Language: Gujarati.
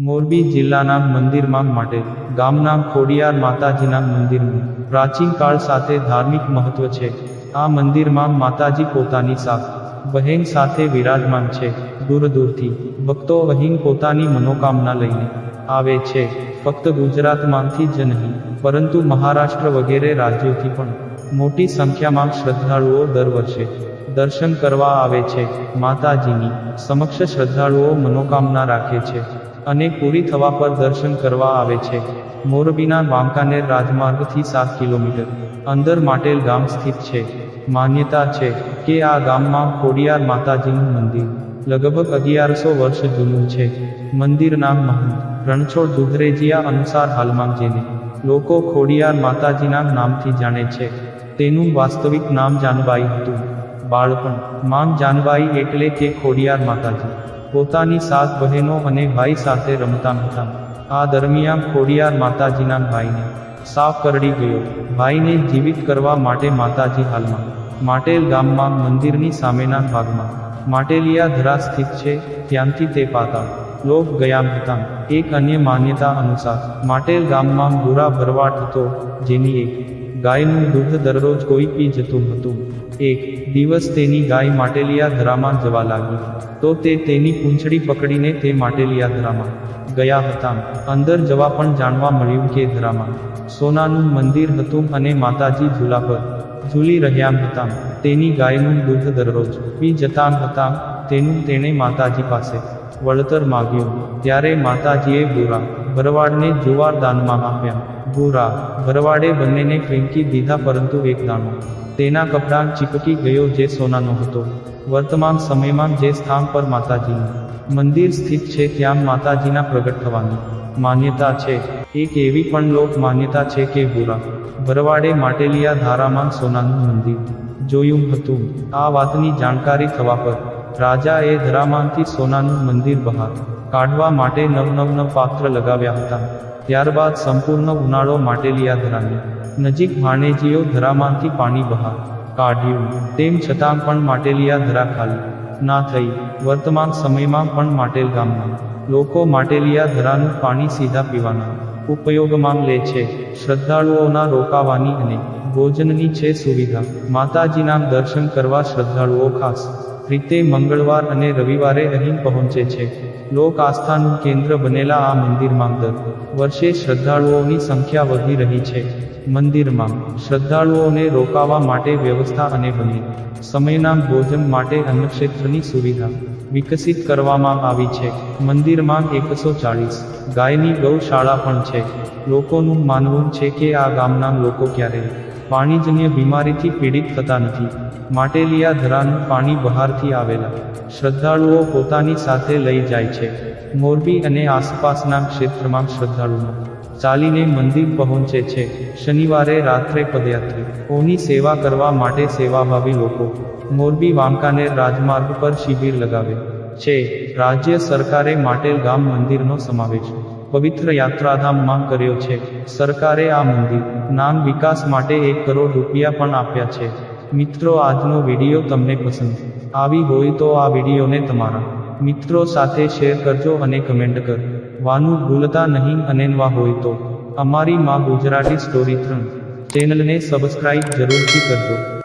મોરબી જિલ્લાના મંદિરમાં માટે ગામના ખોડિયાર માતાજીના મંદિરનું પ્રાચીન કાળ સાથે ધાર્મિક મહત્વ છે. આ મંદિરમાં માતાજી પોતાની સાથ બહેન સાથે વિરાજમાન છે. દૂર દૂરથી ભક્તો અહીં પોતાની મનોકામના લઈને આવે છે. ફક્ત ગુજરાતમાંથી જ નહીં, પરંતુ મહારાષ્ટ્ર વગેરે રાજ્યોથી પણ મોટી સંખ્યામાં શ્રદ્ધાળુઓ દર વર્ષે દર્શન કરવા આવે છે. માતાજીની સમક્ષ શ્રદ્ધાળુઓ મનોકામના રાખે છે. અને પૂરી થવા પર દર્શન કરવા આવે છે. મોરબીના વાંકાનેર રાજમાર્ગથી સાત કિલોમીટર. અંદર માટેલ ગામ સ્થિત છે. માન્યતા છે કે આ ગામમાં ખોડિયાર માતાજીનું મંદિર. લગભગ અગિયારસો વર્ષ જૂનું છે. મંદિરના મહંત. રણછોડ દુધરેજિયા અનુસાર હાલમાં જેને લોકો ખોડિયાર માતાજીના નામથી જાણે છે. તેનું વાસ્તવિક નામ જાનબાઈ હતું. બાળપણ. માન જાનબાઈ એટલે કે ખોડિયાર માતાજી. પોતાની સાત બહેનો અને ભાઈ સાથે રમતા હતા. આ દરમિયાન ખોડિયાર માતાજીના ભાઈને સાપ કરડી ગયો. ભાઈને જીવિત કરવા માટે માતાજી હાલમાં માટેલ ગામમાં મંદિરની સામેના ભાગમાં. માટેલિયા ધરા સ્થિત છે, ત્યાંથી તે પાતા લોક ગયા હતા. એક અન્ય માન્યતા અનુસાર, માટેલ ગામમાં ભૂરા ભરવાટ હતો, જેની એક ગાયનું દૂધ દરરોજ કોઈ પી જતું હતું. એક દિવસ તેની ગાય માટેલિયા ધરામાં જવા લાગી. તો તે તેની પૂંછડી પકડીને તે માટેલિયા ધરામાં ગયા હતા. અંદર જવા પણ જાણવા મળ્યું કે ધરામાં સોનાનું મંદિર હતું અને માતાજી ઝૂલા પર ઝૂલી રહ્યા હતા. તેની ગાયનું દૂધ દરરોજ પી જતા હતા. તેનું તેણે માતાજી પાસે વળતર માગ્યું. ત્યારે માતાજીએ બુરા ભરવાડને જુવાર દાનમાં આપ્યા. ભૂરા ભરવાડે બંનેને ફેંકી દીધા પરંતુ એક દાણો. તેના કપડાં ચીપકી ગયો જે સોનાનો હતો. વર્તમાન સમયમાં જે સ્થાન પર માતાજીનું મંદિર સ્થિત છે ત્યાં માતાજીના પ્રગટ થવાની માન્યતા છે. એક એવી પણ લોક માન્યતા છે કે ભૂરા ભરવાડે માટેલિયા ધારામાં સોનાનું મંદિર જોયું હતું. આ વાતની જાણકારી થવા પર રાજાએ ધરામાંથી સોનાનું મંદિર બહાર કાઢવા માટે નવ નવ નવ પાત્ર લગાવ્યા હતા. ત્યારબાદ સંપૂર્ણ ઉનાળો માટેલિયા ધરાને નજીક ભાણેજીઓ ધરામાંથી પાણી બહાર કાઢ્યું. તેમ છતાં પણ માટેલિયા ધરા ખાલી. ના થઈ. વર્તમાન સમયમાં પણ માટેલ ગામના લોકો માટેલિયા ધરાનું પાણી સીધા પીવાના ઉપયોગમાં લે છે. શ્રદ્ધાળુઓના રોકાવાની અને ભોજનની છે સુવિધા. માતાજીના દર્શન કરવા શ્રદ્ધાળુઓ ખાસ રીતે મંગળવાર અને રવિવારે અહીં પહોંચે છે. લોક આસ્થાનું કેન્દ્ર બનેલા આ મંદિરમાં દર વર્ષે શ્રદ્ધાળુઓની સંખ્યા વધી રહી છે. મંદિરમાં શ્રદ્ધાળુઓને રોકાવા માટે વ્યવસ્થા અને બની સમયના ભોજન માટે અન્નક્ષેત્રની સુવિધા વિકસિત કરવામાં આવી છે. મંદિરમાં એકસો ચાળીસ ગાયની ગૌશાળા પણ છે. લોકોનું માનવું છે કે આ ગામના લોકો ક્યારેય પાણીજન્ય બીમારીથી પીડિત થતા નથી. માટેલિયા ધરાનું પાણી બહારથી આવેલા. શ્રદ્ધાળુઓ પોતાની સાથે લઈ જાય છે. મોરબી અને આસપાસના ક્ષેત્રમાં શ્રદ્ધાળુઓ. ચાલીને મંદિર પહોંચે છે. શનિવારે રાત્રે પદયાત્રીઓની સેવા કરવા માટે સેવાભાવી લોકો. મોરબી વાંકાનેર રાજમાર્ગ પર શિબિર લગાવે છે. રાજ્ય સરકારે માટેલ ગામ મંદિરનો સમાવેશ. પવિત્ર યાત્રાધામમાં કર્યો છે. સરકારે આ મંદિર નામ વિકાસ માટે એક કરોડ રૂપિયા પણ આપ્યા છે. મિત્રો, આજનો વીડિયો તમને પસંદ આવી હોય તો આ વિડીયોને તમારા મિત્રો સાથે શેર કરજો અને કમેન્ટ કર. વાનું ભૂલતા નહીં અને નવા હોય તો. અમારી માં ગુજરાતી સ્ટોરી ત્રણ. ચેનલને સબસ્ક્રાઇબ જરૂરથી કરજો.